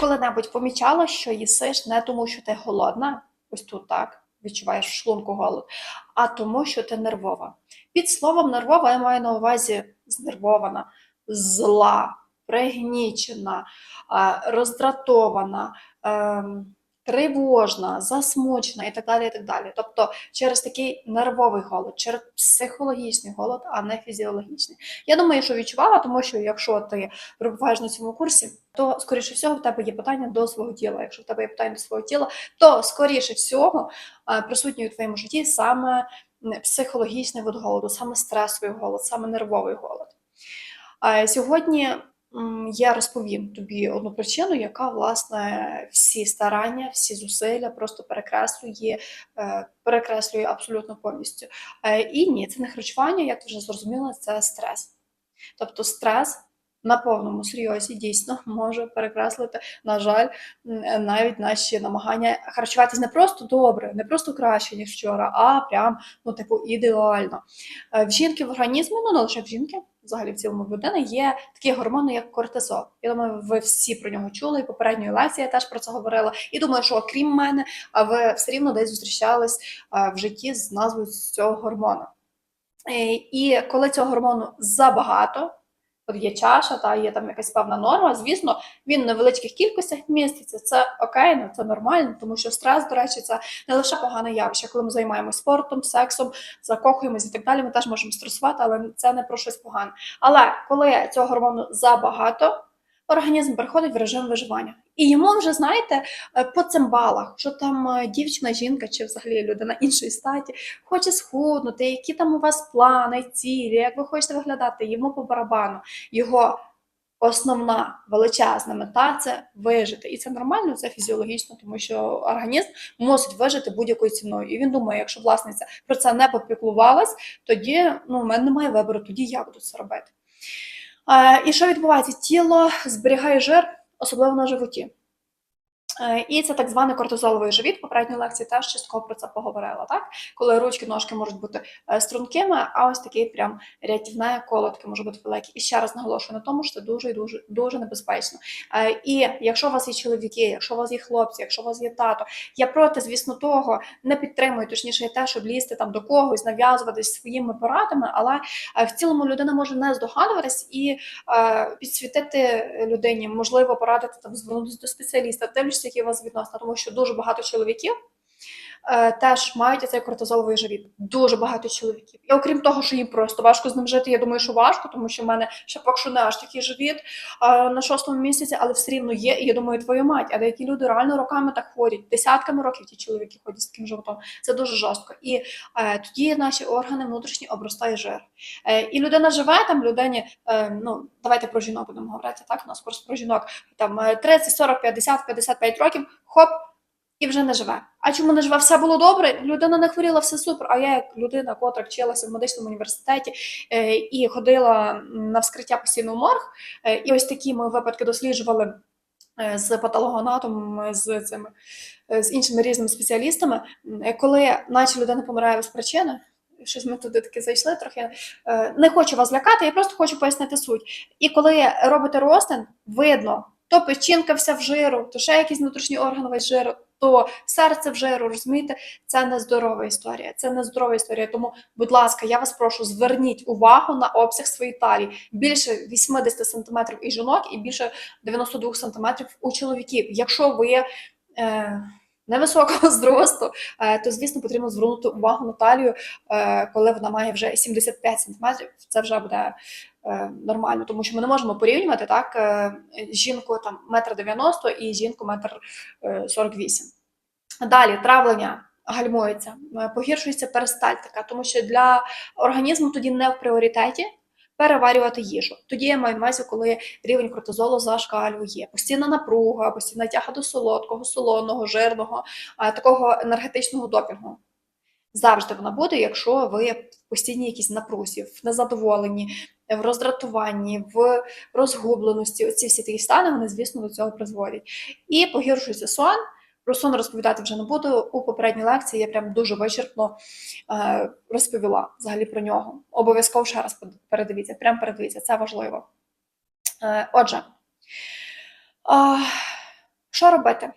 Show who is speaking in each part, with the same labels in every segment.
Speaker 1: коли-небудь помічала, що їсиш не тому, що ти голодна, ось тут так, відчуваєш в шлунку голод, а тому, що ти нервова. Під словом нервова я маю на увазі знервована, зла, пригнічена, роздратована, ем, тривожна, засмучена і так далі. і так далі. Тобто через такий нервовий голод, через психологічний голод, а не фізіологічний. Я думаю, що відчувала, тому що якщо ти перебуваєш на цьому курсі, то скоріше всього в тебе є питання до свого тіла. Якщо в тебе є питання до свого тіла, то скоріше всього е, присутній у твоєму житті саме психологічний вид голоду, саме стресовий голод, саме нервовий голод. Е, Сьогодні я розповім тобі одну причину, яка власне всі старання, всі зусилля просто перекреслює, е, перекреслює абсолютно повністю. Е, І ні, це не харчування, як ти вже зрозуміла, це стрес. Тобто стрес на повному серйозі дійсно може перекреслити, на жаль, навіть наші намагання харчуватись не просто добре, не просто краще, ніж вчора, а прям, ну, типу, ідеально. Е, В жінки в організмі, ну не лише в жінки, взагалі в цілому в людини, є такі гормони, як кортизол. Я думаю, ви всі про нього чули, і попередньої лекції я теж про це говорила. І думаю, що окрім мене, ви все рівно десь зустрічались е, в житті з назвою цього гормону. Е, І коли цього гормону забагато, є чаша, та є там якась певна норма, звісно, він в невеличких кількостях міститься. Це окей, ну це нормально, тому що стрес, до речі, це не лише погане явище. Коли ми займаємося спортом, сексом, закохуємось і так далі, ми теж можемо стресувати, але це не про щось погане. Але коли цього гормону забагато, організм переходить в режим виживання. І йому вже, знаєте, е, по цимбалах, що там е, дівчина, жінка чи взагалі людина іншої статі хоче схуднути, які там у вас плани, цілі, як ви хочете виглядати, йому по барабану. Його основна величезна мета це вижити. І це нормально, це фізіологічно, тому що організм мусить вижити будь-якою ціною. І він думає, якщо власниця про це не попіклувалась, тоді ну, в мене немає вибору, тоді я буду це робити. Е, І що відбувається? Тіло зберігає жир, особливо на животі. Е, І це так званий кортизоловий живіт. Попередній лекції теж частково про це поговорила. Так, коли ручки, ножки можуть бути е, стрункими, а ось такий прям рятівне коло таке може бути велике. І ще раз наголошую на тому, що це дуже і дуже дуже небезпечно. Е, І якщо у вас є чоловіки, якщо у вас є хлопці, якщо у вас є тато, я проти, звісно, того не підтримую, точніше, те, щоб лізти там до когось, нав'язуватись своїми порадами, але в цілому людина може не здогадуватись і підсвітити людині, можливо, порадити там звернутися до спеціаліста, дивлячись, які у вас відносини, тому що дуже багато чоловіків. Е, Теж мають цей кортизоловий живіт. Дуже багато чоловіків. І окрім того, що їм просто важко з ним жити, я думаю, що важко, тому що в мене ще поки що не аж такий живіт е, на шостому місяці, але все рівно є. І я думаю, твою мать, а деякі люди реально роками так ходять, десятками років ті чоловіки ходять з таким животом. Це дуже жорстко. І е, тоді наші органи внутрішні обростає жир. І людина живе там, людині, ну давайте про жінок будемо говорити. Так, у нас курс про жінок там е, 30, 40, 50, 55 років, хоп. І вже не живе. А чому не живе? Все було добре. Людина не хворіла, все супер. А я, як людина, котра вчилася в медичному університеті е, і ходила на вскриття постійно в морг, е, і ось такі ми випадки досліджували е, з патологоанатомом, з цими з іншими різними спеціалістами. Коли наче людина помирає без причини, щось ми туди таки зайшли трохи. Не хочу вас лякати, я просто хочу пояснити суть. І коли робите розтин, видно, то печінка вся в жиру, то ще якийсь внутрішній орган весь жиру, то серце в жиру, розумієте? Це не здорова історія. Це не здорова історія. Тому, будь ласка, я вас прошу, зверніть увагу на обсяг своєї талії. Більше 80 см і жінок, і більше 92 см у чоловіків. Якщо ви е, невисокого зросту, е, то звісно потрібно звернути увагу на талію, е, коли вона має вже 75 см. Це вже буде е, нормально, тому що ми не можемо порівнювати так жінку там метр 90 і жінку метр е, 48. Далі травлення гальмується, погіршується перистальтика, тому що для організму тоді не в пріоритеті переварювати їжу. Тоді я маю на увазі, коли рівень кортизолу зашкалює, постійна напруга, постійна тяга до солодкого, солоного, жирного, такого енергетичного допінгу. Завжди вона буде, якщо ви в постійній якійсь напрузі, в незадоволенні, в роздратуванні, в розгубленості. Оці всі такі стани, вони, звісно, до цього призводять. І погіршується сон. Про сон розповідати вже не буду. У попередній лекції я прям дуже вичерпно е, розповіла взагалі про нього. Обов'язково ще раз передивіться, прям передивіться, це важливо. Е, отже, е, Що робити?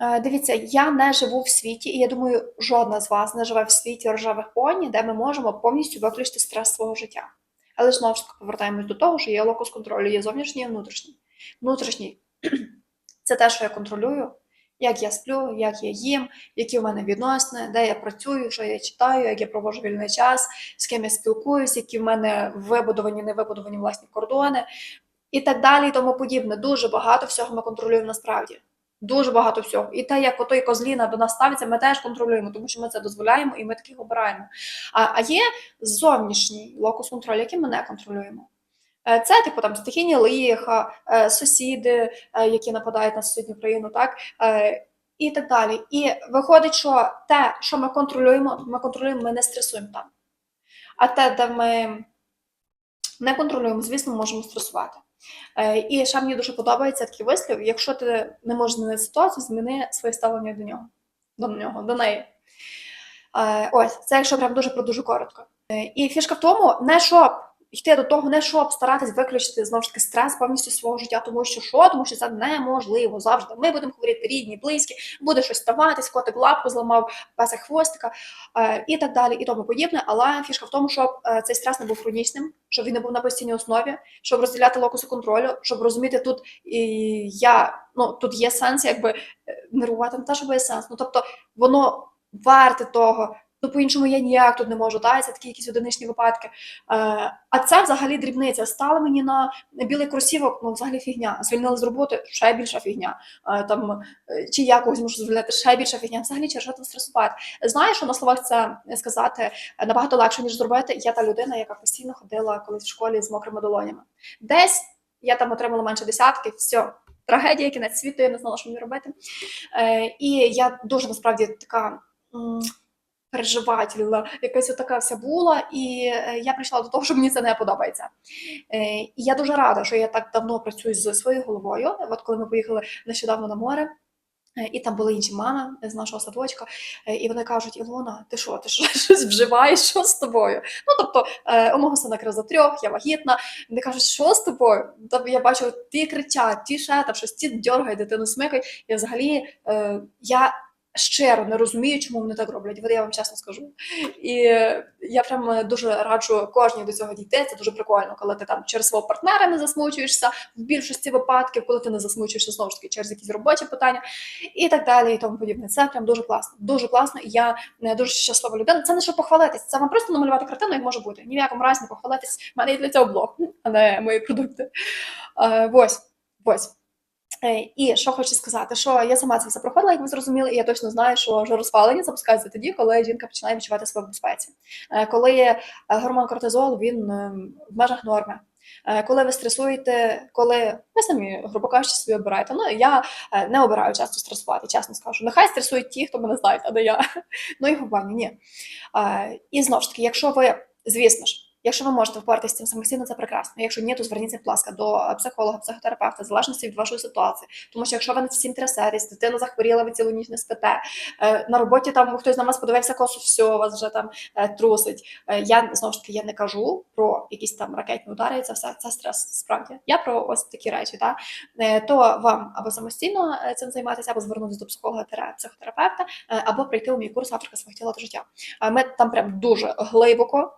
Speaker 1: Е, Дивіться, я не живу в світі, і я думаю, жодна з вас не живе в світі рожевих поні, де ми можемо повністю виключити стрес свого життя. Але знову ж таки повертаємось до того, що є локус контролю, є зовнішній і внутрішній. Внутрішній це те, що я контролюю, як я сплю, як я їм, які в мене відносини, де я працюю, що я читаю, як я проводжу вільний час, з ким я спілкуюсь, які в мене вибудовані, не вибудовані власні кордони і так далі, і тому подібне. Дуже багато всього ми контролюємо насправді. Дуже багато всього. І те, як отой козліна до нас ставиться, ми теж контролюємо, тому що ми це дозволяємо і ми таких обираємо. А, а є зовнішній локус контролю, який ми не контролюємо. Е, Це, типу, там стихійні лиха, е, сусіди, е, які нападають на сусідню країну, так? І так далі. І виходить, що те, що ми контролюємо, ми контролюємо, ми не стресуємо там. А те, де ми не контролюємо, звісно, можемо стресувати. І ще мені дуже подобається такий вислів: якщо ти не можеш змінити ситуацію, зміни своє ставлення до нього, до нього, до неї. Ось, це якщо прям дуже про дуже коротко. І фішка в тому, не щоб йти до того, не щоб старатись виключити знову ж таки стрес повністю свого життя, тому що що, тому що це неможливо завжди. Ми будемо говорити рідні, близькі, буде щось ставатись, котик лапку зламав, песик хвостика е, і так далі, і тому подібне. Але фішка в тому, щоб е, цей стрес не був хронічним, щоб він не був на постійній основі, щоб розділяти локуси контролю, щоб розуміти тут і я ну тут є сенс, якби е, нервувати не те, щоб є сенс. Ну тобто воно варте того. Ну, по-іншому я ніяк тут не можу, та, це такі якісь одиничні випадки. Е, а це взагалі дрібниця. Стали мені на білий кросівок, ну взагалі фігня. Звільнили з роботи, ще більша фігня. Е, там, е, чи я когось можу звільнити, ще більша фігня. Взагалі що стресувати. Знаю, що на словах це сказати набагато легше, ніж зробити. Я та людина, яка постійно ходила колись в школі з мокрими долонями. Десь я там отримала менше десятки, все. Трагедія, кінець світу, я не знала, що мені робити. І я дуже насправді така переживательна, якась така вся була, і е, я прийшла до того, що мені це не подобається. Е, і я дуже рада, що я так давно працюю з своєю головою. От коли ми поїхали нещодавно на море. е, І там були інші мами з нашого садочка, і вони кажуть: Ілона, ти що, ти що, щось вживаєш? Що з тобою? Ну тобто, у мого сина криза трьох, я вагітна. Вони кажуть, що з тобою? Тобто я бачу, ті кричать, ті ще там щось, ті дьоргають, дитину смикають. І взагалі я щиро не розумію, чому вони так роблять. От я вам чесно скажу. І е, я прям дуже раджу кожній до цього дійти. Це дуже прикольно, коли ти там через свого партнера не засмучуєшся в більшості випадків, коли ти не засмучуєшся знову ж таки через якісь робочі питання і так далі, і тому подібне. Це прям дуже класно. Дуже класно. І я е, дуже щаслива людина. Це не щоб похвалитись, це вам просто намалювати картину, як може бути. Ні в якому разі не похвалитись. У мене є для цього блог, а не мої продукти. Е, ось, ось. Е, І що хочу сказати, що я сама це все проходила, як ви зрозуміли, і я точно знаю, що жироспалення запускається тоді, коли жінка починає відчувати себе в безпеці. Е, Коли е, гормон кортизол він в межах норми. Коли ви стресуєте, коли ви самі, грубо кажучи, собі обираєте. Ну, я не обираю часто стресувати, чесно скажу. Нехай стресують ті, хто мене знають, а не я. Ну і в ні. І знову ж таки, якщо ви, звісно ж, Якщо ви можете впоратися з цим самостійно, це прекрасно. Якщо ні, то зверніться, будь ласка, до психолога, психотерапевта, в залежності від вашої ситуації. Тому що якщо ви всім трясетесь, дитина захворіла, ви цілу ніч не спите, е, на роботі там хтось на вас подивився косу, все, вас вже там е, трусить. Е, Я знову ж таки я не кажу про якісь там ракетні удари, це все це стрес справді. Я про ось такі речі. Е, То вам або самостійно е, цим займатися, або звернутися до психолога психотерапевта, е, або прийти у мій курс Авторка свого тіла та життя. Е, Ми там прям дуже глибоко.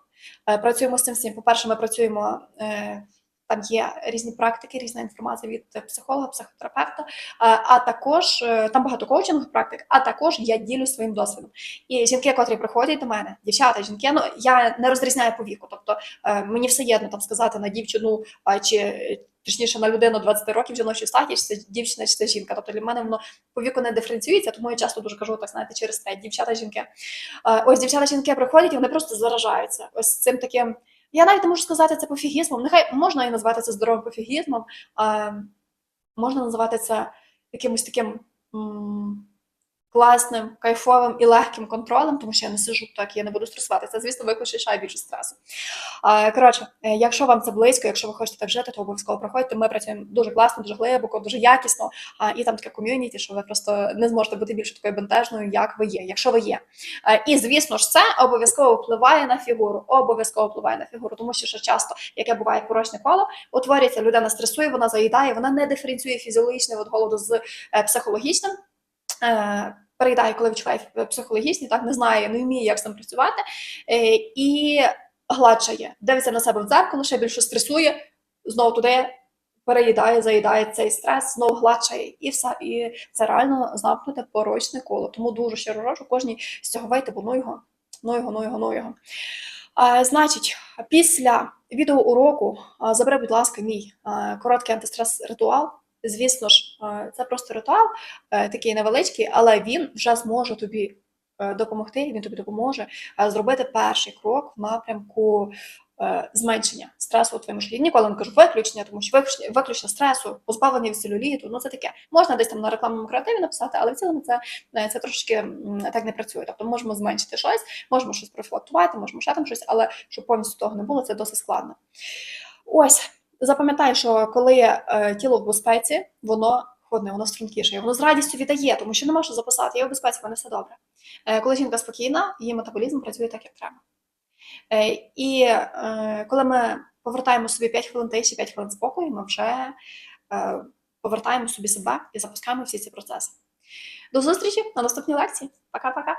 Speaker 1: Е, Працюємо з цим всім. По-перше, ми працюємо. е, Там є різні практики, різна інформація від психолога, психотерапевта, а, а також е, там багато коучингових практик, а також я ділю своїм досвідом. І жінки, котрі приходять до мене, дівчата, жінки, ну я не розрізняю по віку. Тобто е, мені все єдно там сказати на дівчину чи е, точніше на людину 20 років жіночої статі, чи це дівчина, чи це жінка. Тобто для мене воно по віку не диференціюється, тому я часто дуже кажу, так знаєте, через те дівчата, жінки. Ось дівчата, жінки приходять, і вони просто заражаються. Ось цим таким. Я навіть не можу сказати це пофігізмом. Нехай можна і назвати це здоровим пофігізмом, а можна називати це якимось таким класним, кайфовим і легким контролем, тому що я не сижу так, я не буду стресувати. Це, звісно, викличе ще більше стресу. Коротше, е, якщо вам це близько, якщо ви хочете так жити, то обов'язково проходьте. Ми працюємо дуже класно, дуже глибоко, дуже якісно. І там таке ком'юніті, що ви просто не зможете бути більше такою бентежною, як ви є, якщо ви є. Е, І звісно ж, це обов'язково впливає на фігуру. Обов'язково впливає на фігуру, тому що ще часто, яке буває порочне коло, утворюється, людина стресує, вона заїдає, вона не диференціює фізіологічний від голоду з е, психологічним. Е, Переїдає, коли відчуває психологічний, так не знає, не вміє, як з цим працювати, е, і гладшає, дивиться на себе в дзеркало, ще більше стресує, знову туди переїдає, заїдає цей стрес, знову гладшає, і все. І це реально замкнуте порочне коло. Тому дуже щиро раджу кожній з цього вийти, бо ну його, ну його, ну його, ну його. А, значить, після відеоуроку забери, будь ласка, мій короткий антистрес-ритуал. Звісно ж, е, це просто ритуал е, такий невеличкий, але він вже зможе тобі е, допомогти, він тобі допоможе зробити перший крок в напрямку зменшення стресу у твоєму житті. Ніколи не кажу виключення, тому що виключення, стресу, позбавлення від целюліту, ну це таке. Можна десь там на рекламному креативі написати, але в цілому це, це трошки так не працює. Тобто можемо зменшити щось, можемо щось профілактувати, можемо ще там щось, але щоб повністю того не було, це досить складно. Ось. Запам'ятай, що коли е, тіло в безпеці, воно ходне, воно стрункіше, воно з радістю віддає, тому що нема що записати, я в безпеці, в все добре. Е, коли жінка спокійна, її метаболізм працює так, як треба. Е, і е, коли ми повертаємо собі 5 хвилин тиші, 5 хвилин спокою, ми вже е, повертаємо собі себе і запускаємо всі ці процеси. До зустрічі на наступній лекції. Пока-пока.